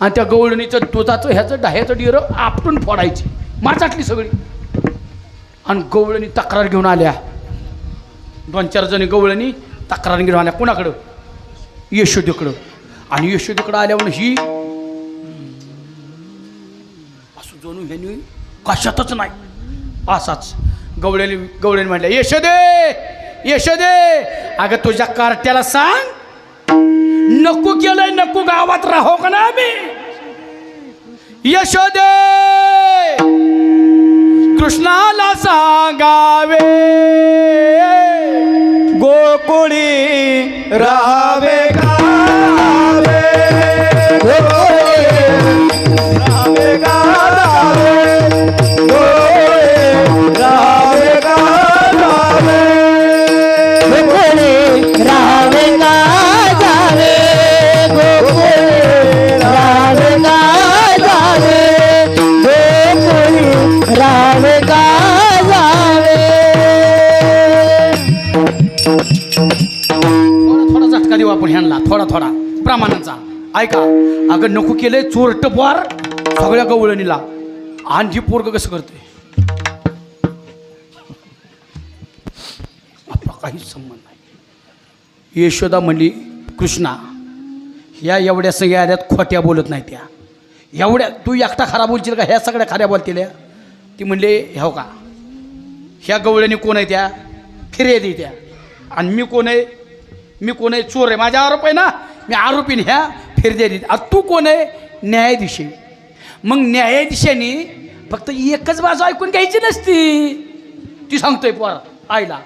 आणि त्या गवळणीचं दुधाचं ह्याचं ह्याचं डिरं आपटून फोडायची. माचाटली सगळी. आणि गवळणी तक्रार घेऊन आल्या. दोन चार जणी गवळणी तक्रार घेऊन आल्या. कुणाकडं? यशोदेकडं. आणि यशोदेकडं आल्यावर ही असं जणू ह्यानी कशातच नाही. असाच. गवळ्याने गवळ्याने म्हटल्या यशोदे यशोदे अगं तुझ्या कार्ट्याला सांग. नको केलंय नको गावात राहो का ना आम्ही यशोदे! कृष्णाला सांगावे। गोकुळी राहावे गावे ऐका अगं नको केलंय चोरट पार सगळ्या गवळणीला. आणि पोरग कसं करते आपला काहीच संबंध नाही. यशोदा म्हणली कृष्णा ह्या एवढ्या सगळ्या आल्यात खोट्या बोलत नाही त्या. एवढ्या तू एकटा खरा बोलशील का? ह्या सगळ्या खऱ्या बोलतील ती म्हणले हो का? ह्या गवळणी कोण आहे त्या? फिर्यादी त्या. आणि मी कोण आहे? मी कोण आहे? चोर आहे. माझ्या आरोप आहे ना? मी आरोपीन ह्या फिर्यादी आता तू कोण आहे? न्यायाधीश मग न्यायाधीशाने फक्त एकच बाजू ऐकून घ्यायची नसती. ती सांगतोय पोर आईला.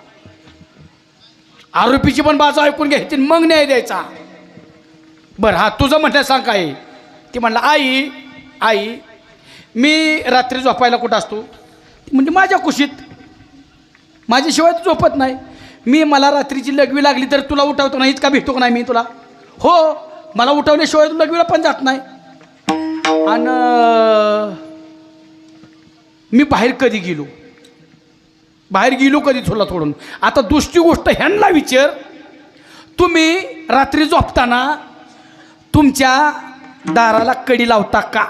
आरोपीची पण बाजू ऐकून घ्यायची आणि मग न्याय द्यायचा. बरं हा तुझं म्हटलं सांग काय ती म्हणलं आई आई मी रात्री झोपायला कुठं असतो? म्हणजे माझ्या कुशीत. माझ्याशिवाय तू झोपत नाही. मी मला रात्रीची लघवी लागली तर तुला उठवतो नाही इतका भेटतो का नाही मी तुला? हो. मला उठवल्याशिवाय तुम्हाला लघवीला पण जात नाही. आणि मी बाहेर कधी गेलो? बाहेर गेलो कधी तुला थोडून आता दुसरी गोष्ट ह्यांना विचार. तुम्ही रात्री झोपताना तुमच्या दाराला कडी लावता का?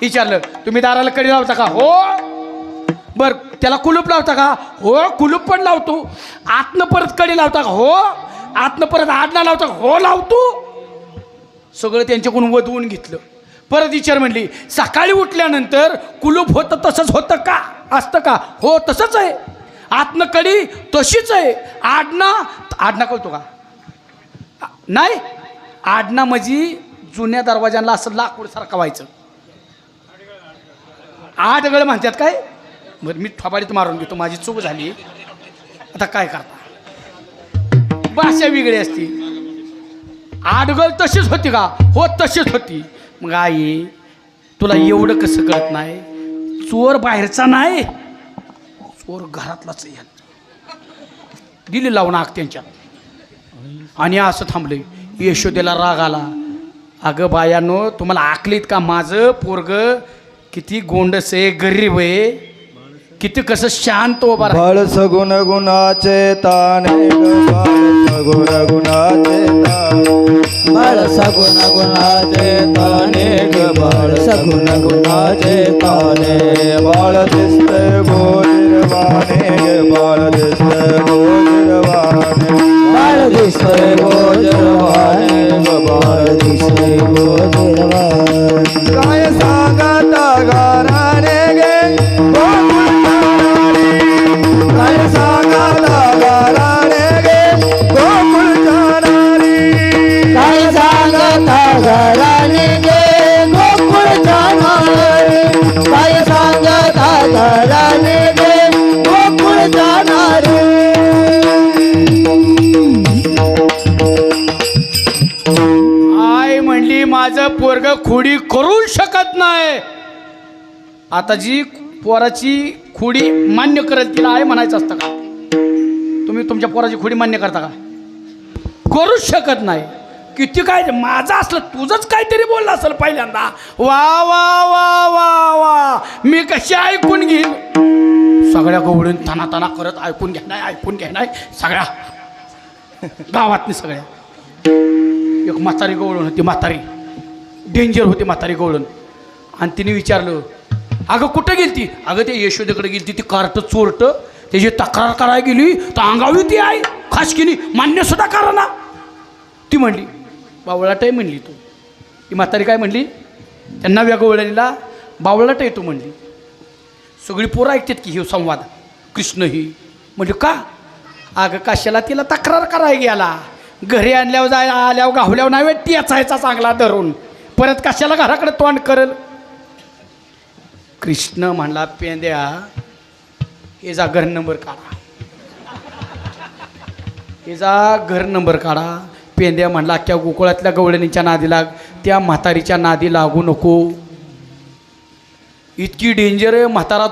विचारलं. तुम्ही दाराला कडी लावता का? हो. बर त्याला कुलूप लावता का? हो कुलूप पण लावतो. आतनं परत कडी लावता का? हो. आतनं परत आडना लावता हो लावतो सगळं त्यांच्याकडून वधवून घेतलं. परत विचार म्हणली सकाळी उठल्यानंतर कुलूप होतं तसंच होतं का? असतं का? हो तसंच आहे. आतनं कडी तशीच आहे. आडना आडना कळतो का? नाही. आडना म्हणजे जुन्या दरवाज्यांना असं लाकूडसारखं व्हायचं. आडगळ म्हणतात काय? बरं मी थोबाडीत मारून घेतो माझी चूक झाली. आता काय करता? भाषा वेगळी असते. आडगळ तशीच होती का? हो तशीच होती. मग आई तुला एवढं कसं कळत नाही? चोर बाहेरचा नाही. चोर घरातलाच आहे. दिली लावून आग त्यांच्यात. आणि असं थांबले. यशोदेला राग आला. अगं बायानो तुम्हाला आकलीत का माझं पोरग? किती गोंडस आहे गरीब आहे. किती कसं शांत उभा राहिलं. बाळ सगुण गुणाचे ताने ग सगुण गुणाचे ताने। बाळ सगुण गुणाचे ताने ग बाळ सगुण गुणाचे ताने। बाळ दिसते गोजिरवाने ग बाळ दिसते गोजिरवाने बाळ दिसतोय माझं खोडी करू शकत नाही. आता जी पोराची खोडी मान्य करेल तिला आहे म्हणायचं असतं का? तुम्ही तुमच्या पोराची खोडी मान्य करता का? करूच शकत नाही. किती काय माझं असलं तुझंच काहीतरी बोललं असेल पहिल्यांदा. वा वा वा वा वा. मी कशी ऐकून घेईन? सगळ्या गवळून ताना ताना करत ऐकून घेणार ऐकून घेणार सगळ्या. गावातनी सगळ्या. एक म्हातारी गवळून होती म्हातारी. डेंजर होते म्हातारी गवळण. आणि तिने विचारलं अगं कुठं गेली ती अगं ते यशोदेकडे गेली ती कार्ट चोरट. त्याची तक्रार करायला गेली तर अंगावी ती आहे. खासकीनी मान्य सुद्धा करा ना ती म्हणली बावळाटाही म्हणली तू. ती म्हातारी काय म्हणली त्यांना वेगवळणीला बावळाट आहे तू म्हणली. सगळी पोरं ऐकतात की हे संवाद. कृष्ण ही. म्हणजे का? अगं कशाला तिला तक्रार करायला गेला? घरी आणल्यावर जाय आल्यावर गावल्यावर नाही टेचायचा चांगला धरून. परत कशाला घराकडे तोंड करल? कृष्ण म्हणला पेंद्या याचा घर नंबर काढा. याचा घर नंबर काढा. पेंद्या म्हणला अख्ख्या गोकुळातल्या गवळणीच्या नादी लाग त्या म्हातारीच्या नादी लागू नको. इतकी डेंजर आहे म्हातारा